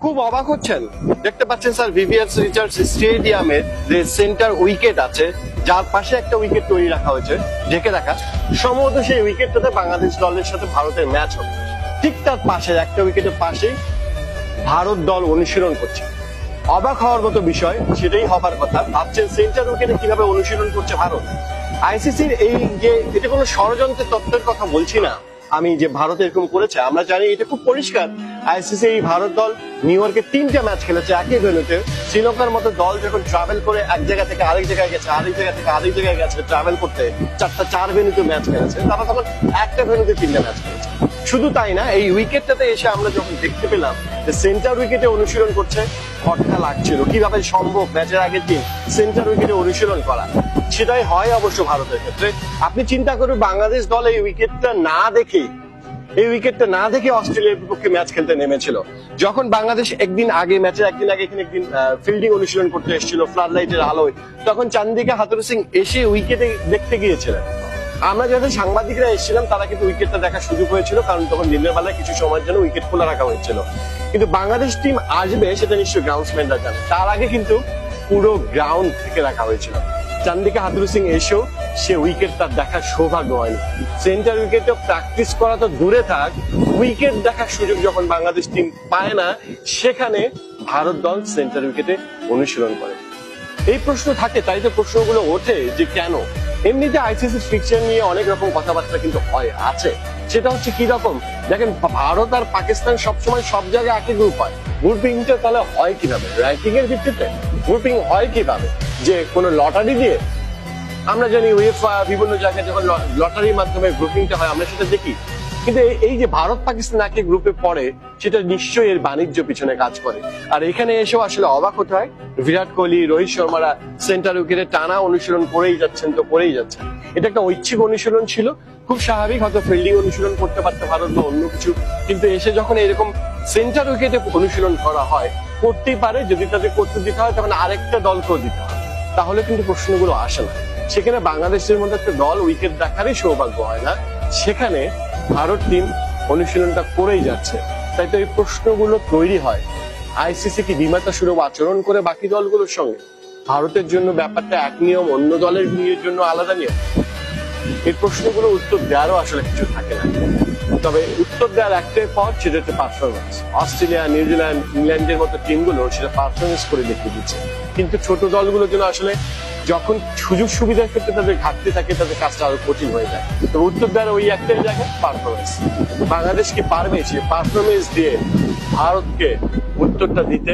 খুব অবাক হচ্ছেন। দেখতে পাচ্ছেন স্যার, ভিভিএস রিচার্ড স্টেডিয়ামের যে সেন্টার উইকেট আছে, যার পাশে একটা উইকেট তৈরি রাখা হয়েছে। ঢেকে রাখা সম্ভবত সেই উইকেটটাতে বাংলাদেশ দলের সাথে ভারতের ম্যাচ হবে। ঠিক তার পাশে, একটা উইকেটের পাশেই ভারত দল অনুশীলন করছে। অবাক হওয়ার মতো বিষয়, সেটাই হবার কথা। ভাবছেন সেন্টার উইকেটে কীভাবে অনুশীলন করছে ভারত? আইসিসির এই যে, এটা কোনো ষড়যন্ত্রের তত্ত্বের কথা বলছি না। আমি যে ভারত এরকম করেছে, আমরা জানি এটা খুব পরিষ্কার। আইসিসি এই ভারত দল নিউ ইয়র্কে তিনটা ম্যাচ খেলেছে, একই ভেন্যুতে শ্রীলঙ্কার মতো দল যখন ট্রাভেল করে এক জায়গা থেকে আরেক জায়গায় গেছে, আরেক জায়গা থেকে আরেক জায়গায় গেছে ট্রাভেল করতে, চারটা, চার ভেন্যুতে ম্যাচ খেলেছে। তারা তখন একটা ভেন্যুতে তিনটা ম্যাচ খেলেছে। শুধু তাই না, এই উইকেটটাতে এসে আমরা যখন দেখতে পেলাম যে সেন্টার উইকেটে অনুশীলন করছে খটকা লাগছিল, কীভাবে সম্ভব ম্যাচের আগের দিন সেন্টার উইকেটে অনুশীলন করা। সেটাই হয় অবশ্য ভারতের ক্ষেত্রে। আপনি চিন্তা করুন, বাংলাদেশ দল এই উইকেটটা না দেখে, এই উইকেটটা না দেখে অস্ট্রেলিয়ার বিপক্ষে ম্যাচ খেলতে নেমেছিল। যখন বাংলাদেশ একদিন আগে, ম্যাচের একদিন আগে এখানে একদিন ফিল্ডিং অনুশীলন করতে এসেছিল ফ্লাড লাইটের আলোয়, তখন চান্দিকা হাতুর সিং এসে উইকেটে দেখতে গিয়েছিলেন। আমরা যাদের সাংবাদিকরা এসেছিলাম, তারা কিন্তু উইকেটটা দেখার সুযোগ হয়েছিল, কারণ তখন দিনের বেলায় কিছু সময়ের জন্য উইকেট খোলা রাখা হয়েছিল। কিন্তু বাংলাদেশ টিম আসবে, সেটা নিশ্চয়ই গ্রাউন্ডসম্যানরা জানে। তার আগে কিন্তু পুরো গ্রাউন্ড থেকে রাখা হয়েছিল। চান্দিকা হাতুরু সিং এসেও সে উইকেট তার দেখার সৌভাগ্য হয়নি। সেন্টার উইকেটে প্র্যাকটিস করা তো দূরে থাক, উইকেট দেখার সুযোগ যখন বাংলাদেশ টিম পায় না, সেখানে ভারত দল সেন্টার উইকেটে অনুশীলন করে। এই প্রশ্ন থাকে, তাই তো প্রশ্নগুলো ওঠে যে কেন? এমনিতে আইসিসি ফিকচার নিয়ে অনেক রকম কথাবার্তা কিন্তু হয়, আছে। সেটা হচ্ছে কি রকম? দেখেন, ভারত আর পাকিস্তান সবসময় সব জায়গায় একই গ্রুপ হয়। গ্রুপিংটা তাহলে হয় কীভাবে? র্যাঙ্কিং এর ভিত্তিতে গ্রুপিং হয় কীভাবে? যে কোনো লটারি দিয়ে আমরা জানি উয়েফা বিভিন্ন জায়গায় যখন লটারির মাধ্যমে গ্রুপিংটা হয়, আমরা সেটা দেখি। কিন্তু এই- যে ভারত পাকিস্তান একই গ্রুপে পড়ে, সেটা নিশ্চয়ই এর বাণিজ্য পিছনে কাজ করে। আর এখানে এসেও আসলে অবাক হতে হয়, বিরাট কোহলি, রোহিত শর্মারা সেন্টার উইকেটে টানা অনুশীলন করেই যাচ্ছেন তো করেই যাচ্ছেন। এটা একটা ঐচ্ছিক অনুশীলন ছিল, খুব স্বাভাবিক হয়তো ফিল্ডিং অনুশীলন করতে পারতো ভারত বা অন্য কিছু, কিন্তু এসে যখন এরকম সেন্টার উইকেটে অনুশীলন করা হয়, করতেই পারে, যদি তাদের করতে দিতে হয়, তখন আরেকটা দলকেও দিতে হয়। তাহলে কিন্তু প্রশ্নগুলো আসে না। সেখানে বাংলাদেশের মধ্যে একটা দল উইকেট দেখারই সৌভাগ্য হয় না। সেখানে ভারত টিম অনুশীলনটা করেই যাচ্ছে। তাই তো এই প্রশ্নগুলো তৈরি হয়। আইসিসি কি বিমাতা সুরভ আচরণ করে বাকি দলগুলোর সঙ্গে? ভারতের জন্য ব্যাপারটা এক নিয়ম, অন্য দলের জন্য আলাদা নিয়ম। এই প্রশ্নগুলো উত্তর দেওয়ারও আসলে কিছু থাকে না। তবে উত্তর দেওয়ার একটাই পথ সেটা হচ্ছে পারফরমেন্স অস্ট্রেলিয়া, নিউজিল্যান্ড, ইংল্যান্ডের মতো টিমগুলো সেটা পারফরমেন্স করে দেখিয়ে দিচ্ছে। কিন্তু ছোট দলগুলোর জন্য আসলে যখন সুযোগ সুবিধার ক্ষেত্রে তাদের ঘাটতি থাকে, তাদের কাজটা আরও কঠিন হয়ে যায়। তো উত্তর দেওয়ার ওই একটাই জায়গা পারফরমেন্স বাংলাদেশ কি পারবে সে পারফরমেন্স দিয়ে ভারতকে উত্তরটা দিতে?